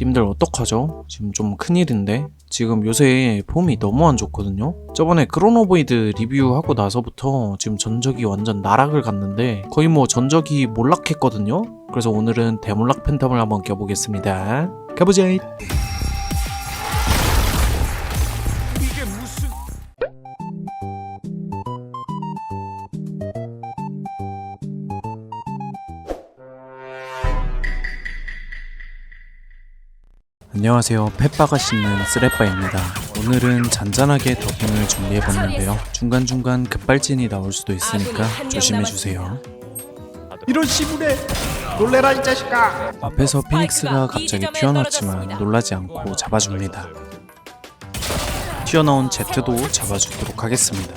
님들 어떡하죠? 지금 좀 큰일인데? 지금 요새 폼이 너무 안 좋거든요? 저번에 크로노보이드 리뷰하고 나서부터 지금 전적이 완전 나락을 갔는데 거의 뭐 전적이 몰락했거든요? 그래서 오늘은 대몰락 팬텀을 한번 껴보겠습니다. 가보자! 안녕하세요. 펫바가 씻는 쓰레빠입니다. 오늘은 잔잔하게 더빙을 준비해봤는데요. 중간중간 급발진이 나올 수도 있으니까 조심해주세요. 이런 시부레 놀래라 이 자식아 앞에서 피닉스가 갑자기 튀어나왔지만 놀라지 않고 잡아줍니다. 튀어나온 제트도 잡아주도록 하겠습니다.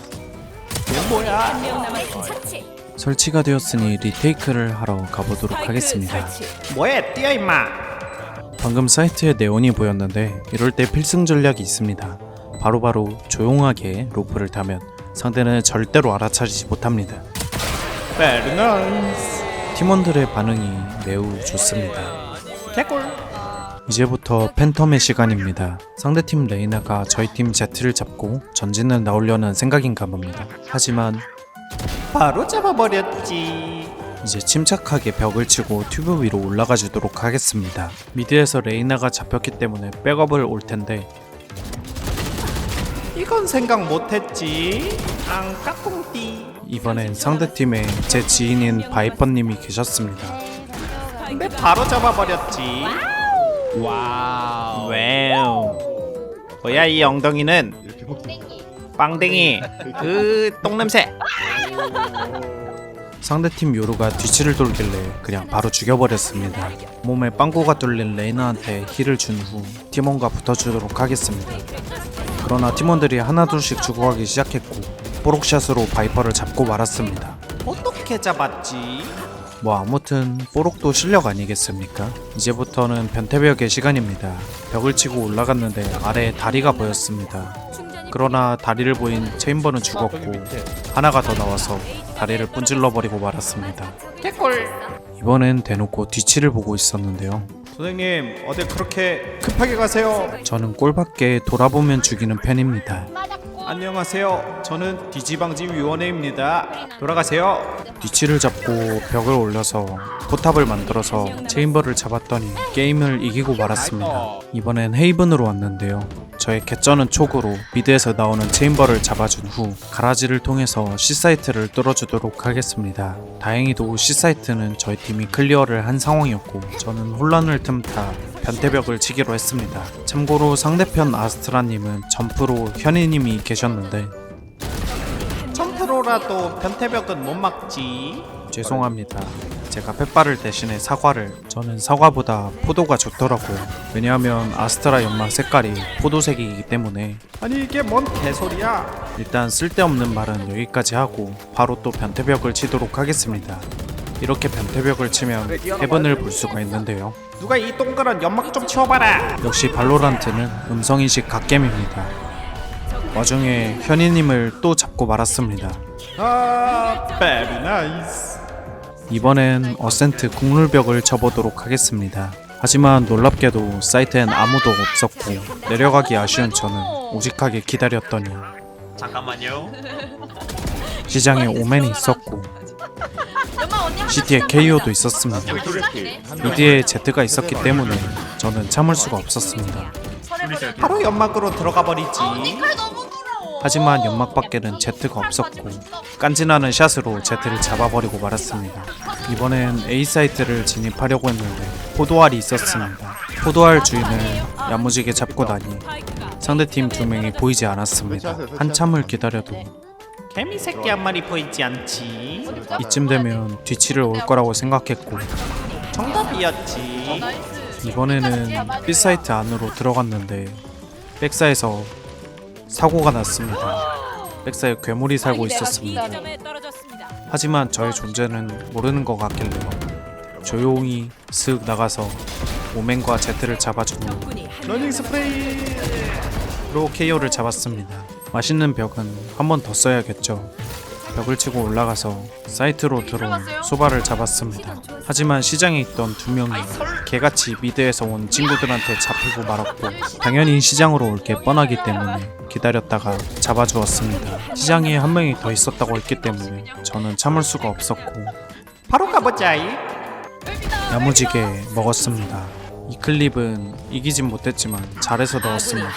얘 뭐야 설치가 되었으니 리테이크를 하러 가보도록 하겠습니다. 뭐해 뛰어 임마 방금 사이트에 네온이 보였는데 이럴 때 필승 전략이 있습니다. 바로바로 조용하게 로프를 타면 상대는 절대로 알아차리지 못합니다. 베리 나이스 팀원들의 반응이 매우 좋습니다. 개꿀 이제부터 팬텀의 시간입니다. 상대팀 레이나가 저희 팀 제트를 잡고 전진을 나오려는 생각인가 봅니다. 하지만 바로 잡아버렸지 이제 침착하게 벽을 치고 튜브 위로 올라가 주도록 하겠습니다. 미드에서 레이나가 잡혔기 때문에 백업을 올 텐데. 이건 생각 못했지. 앙 까꿍띠. 이번엔 상대팀에 제 지인인 바이퍼님이 계셨습니다. 근데 바로 잡아버렸지. 와우. 와우. 뭐야 이 엉덩이는? 빵댕이. 그 똥냄새 상대팀 요루가 뒤치를 돌길래 그냥 바로 죽여버렸습니다. 몸에 빵꾸가 뚫린 레이나한테 힐을 준 후 팀원과 붙어주도록 하겠습니다. 그러나 팀원들이 하나둘씩 죽어가기 시작했고 뽀록샷으로 바이퍼를 잡고 말았습니다. 어떻게 잡았지 뭐 아무튼 뽀록도 실력 아니겠습니까? 이제부터는 변태벽의 시간입니다. 벽을 치고 올라갔는데 아래에 다리가 보였습니다. 그러나 다리를 보인 체인버는 죽었고 하나가 더 나와서 다리를 분질러 버리고 말았습니다. 개꿀 이번엔 대놓고 뒤치를 보고 있었는데요. 선생님 어디 그렇게 급하게 가세요 저는 꼴밖에 돌아보면 죽이는 편입니다. 안녕하세요 저는 디지방지 위원회입니다 돌아가세요 뒤치를 잡고 벽을 올려서 포탑을 만들어서 체인버를 잡았더니 게임을 이기고 말았습니다. 이번엔 헤이븐으로 왔는데요. 저의 개쩌는 촉으로 미드에서 나오는 체인버를 잡아준 후 가라지를 통해서 C사이트를 뚫어주도록 하겠습니다. 다행히도 C사이트는 저희 팀이 클리어를 한 상황이었고 저는 혼란을 틈타 변태벽을 치기로 했습니다. 참고로 상대편 아스트라님은 점프로 현이님이 계셨는데 점프로라도 변태벽은 못 막지 죄송합니다. 제가 펫바를 대신에 사과를 저는 사과보다 포도가 좋더라고요. 왜냐하면 아스트라 연막 색깔이 포도색이기 때문에 아니 이게 뭔 개소리야 일단 쓸데없는 말은 여기까지 하고 바로 또 변태벽을 치도록 하겠습니다. 이렇게 변태벽을 치면 해븐을 볼 수가 있는데요. 누가 이 동그란 연막 좀 치워봐라 역시 발로란트는 음성인식 갓겜입니다. 와중에 현이님을 또 잡고 말았습니다. 아 베리 나이스 이번엔 어센트 국룰벽을 쳐보도록 하겠습니다. 하지만 놀랍게도 사이트엔 아무도 없었고 내려가기 아쉬운 저는 오직하게 기다렸더니 잠깐만요 시장에 오맨이 있었고 CT에 KO도 있었습니다. 미드에 Z가 있었기 때문에 저는 참을 수가 없었습니다. 바로 연막으로 들어가 버리지 하지만 연막 밖에는 Z가 없었고 깐지나는 샷으로 Z를 잡아버리고 말았습니다. 이번엔 A 사이트를 진입하려고 했는데 포도알이 있었습니다. 포도알 주인을 야무지게 잡고 나니 상대팀 두 명이 보이지 않았습니다. 한참을 기다려도 개미 새끼 한 마리 보이지 않지 이쯤 되면 뒤치를 올 거라고 생각했고 정답이었지 이번에는 B 사이트 안으로 들어갔는데 백사에서 사고가 났습니다. 백사에 괴물이 살고 있었습니다. 하지만 저의 존재는 모르는 것 같길래요. 조용히 슥 나가서 오맨과 제트를 잡아준 후 러닝 스프레이 로 KO를 잡았습니다. 맛있는 벽은 한 번 더 써야겠죠. 벽을 치고 올라가서 사이트로 들어온 소바를 잡았습니다. 하지만 시장에 있던 두 명이 개같이 미드에서 온 친구들한테 잡히고 말았고 당연히 시장으로 올 게 뻔하기 때문에 기다렸다가 잡아주었습니다. 시장에 한 명이 더 있었다고 했기 때문에 저는 참을 수가 없었고 바로 가보자. 이. 야무지게 먹었습니다. 이 클립은 이기진 못했지만 잘해서 넣었습니다.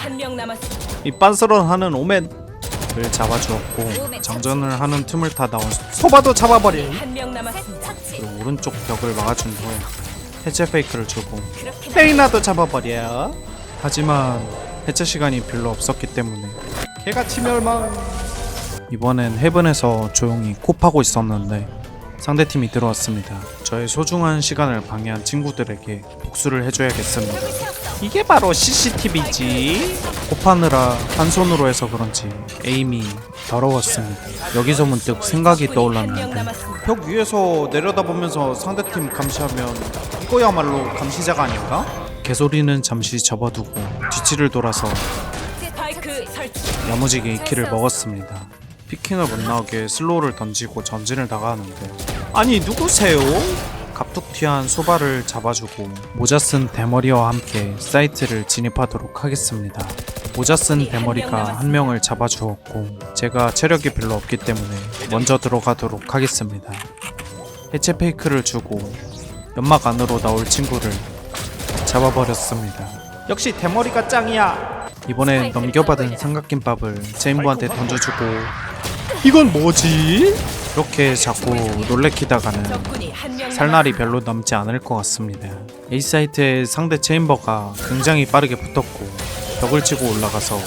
이 빤스런 하는 오맨 을 잡아주었고 장전을 하는 틈을 타 나온 소바도 잡아버린 한 명 남았습니다. 그리고 오른쪽 벽을 막아준 후에 해체 페이크를 주고 레이나도 잡아버려. 하지만 해체 시간이 별로 없었기 때문에 개같이 멸망. 이번엔 헤븐에서 조용히 코 파고 있었는데 상대팀이 들어왔습니다. 저의 소중한 시간을 방해한 친구들에게 복수를 해줘야겠습니다. 이게 바로 CCTV지. 코 파느라 한 손으로 해서 그런지 에임이 더러웠습니다. 여기서 문득 생각이 떠올랐는데. 벽 위에서 내려다보면서 상대팀 감시하면 이거야말로 감시자가 아닌가? 개소리는 잠시 접어두고 뒤치를 돌아서. 야무지게 이 키를 먹었습니다. 피킹을 못 나오게 슬로우를 던지고 전진을 나가는데 아니 누구세요? 갑툭튀한 소바를 잡아주고 모자 쓴 대머리와 함께 사이트를 진입하도록 하겠습니다. 모자 쓴 대머리가 한 명을 잡아주었고 제가 체력이 별로 없기 때문에 먼저 들어가도록 하겠습니다. 해체 페이크를 주고 연막 안으로 나올 친구를 잡아버렸습니다. 역시 대머리가 짱이야. 이번엔 넘겨받은 삼각김밥을 제인부한테 던져주고 이건 뭐지? 이렇게 자꾸 놀래키다가는 살날이 별로 남지 않을 것 같습니다. A 사이트의 상대 체인버가 굉장히 빠르게 붙었고 벽을 치고 올라가서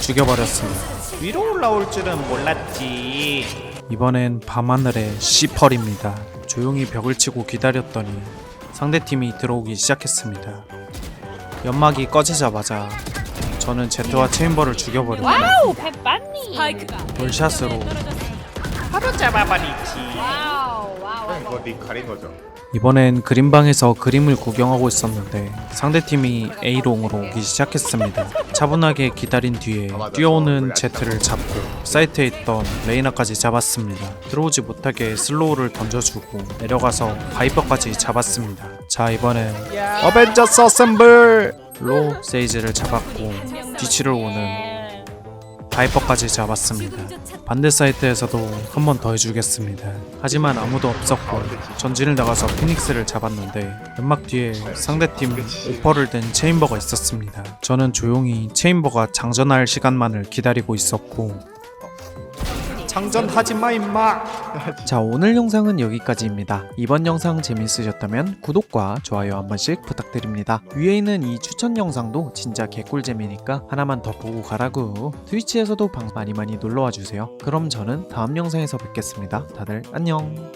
죽여버렸습니다. 위로 올라올 줄은 몰랐지. 이번엔 밤하늘의 시펄입니다. 조용히 벽을 치고 기다렸더니 상대팀이 들어오기 시작했습니다. 연막이 꺼지자마자 저는 제트와 체인버를 스파이크가 돌샷으로 바로 잡아버리지. 와우 와우 이거 네 가린 거죠. 이번엔 그림방에서 그림을 구경하고 있었는데 상대팀이 A롱으로 오기 시작했습니다. 차분하게 기다린 뒤에 뛰어오는 제트를 잡고 사이트에 있던 레이나까지 잡았습니다. 들어오지 못하게 슬로우를 던져주고 내려가서 바이퍼까지 잡았습니다. 자 이번엔 어벤져스 어셈블로 세이지를 잡았고 뒤치를 오는 바이퍼까지 잡았습니다. 반대 사이트에서도 한 번 더 해주겠습니다. 하지만 아무도 없었고 전진을 나가서 피닉스를 잡았는데 연막 뒤에 상대팀 오퍼를 댄 체인버가 있었습니다. 저는 조용히 체인버가 장전할 시간만을 기다리고 있었고 장전하지 마 임마. 자 오늘 영상은 여기까지입니다. 이번 영상 재밌으셨다면 구독과 좋아요 한 번씩 부탁드립니다. 위에 있는 이 추천 영상도 진짜 개꿀잼이니까 하나만 더 보고 가라고 트위치에서도 방 많이 많이 놀러와 주세요. 그럼 저는 다음 영상에서 뵙겠습니다. 다들 안녕